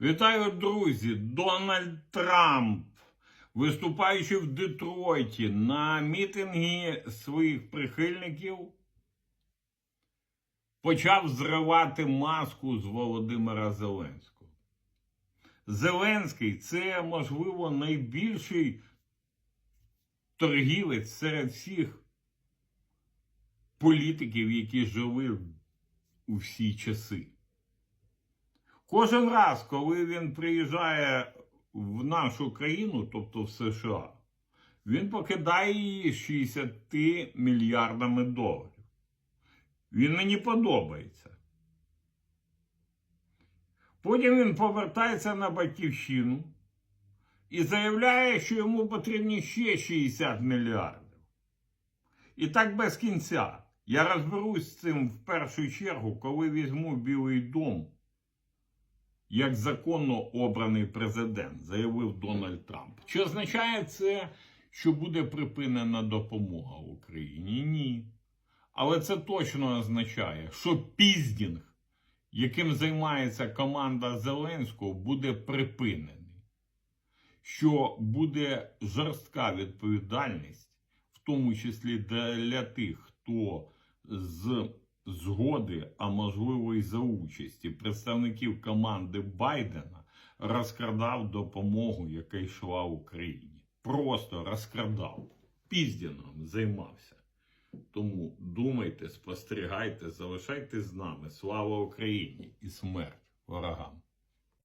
Вітаю, друзі! Дональд Трамп, виступаючи в Детройті на мітингі своїх прихильників, почав зривати маску з Володимира Зеленського. Зеленський це, можливо, найбільший торгівець серед всіх політиків, які жили у всі часи. Кожен раз, коли він приїжджає в нашу країну, тобто в США, він покидає її 60 мільярдами доларів. Він мені подобається. Потім він повертається на батьківщину і заявляє, що йому потрібні ще 60 мільярдів. І так без кінця. Я розберусь з цим в першу чергу, коли візьму Білий дом як законно обраний президент, заявив Дональд Трамп. Чи означає це, що буде припинена допомога Україні? Ні. Але це точно означає, що піздінг, яким займається команда Зеленського, буде припинений, що буде жорстка відповідальність, в тому числі для тих, хто з згоди, а можливо і за участі представників команди Байдена розкрадав допомогу, яка йшла Україні. Просто розкрадав. Піздіном займався. Тому думайте, спостерігайте, залишайтесь з нами. Слава Україні і смерть ворогам!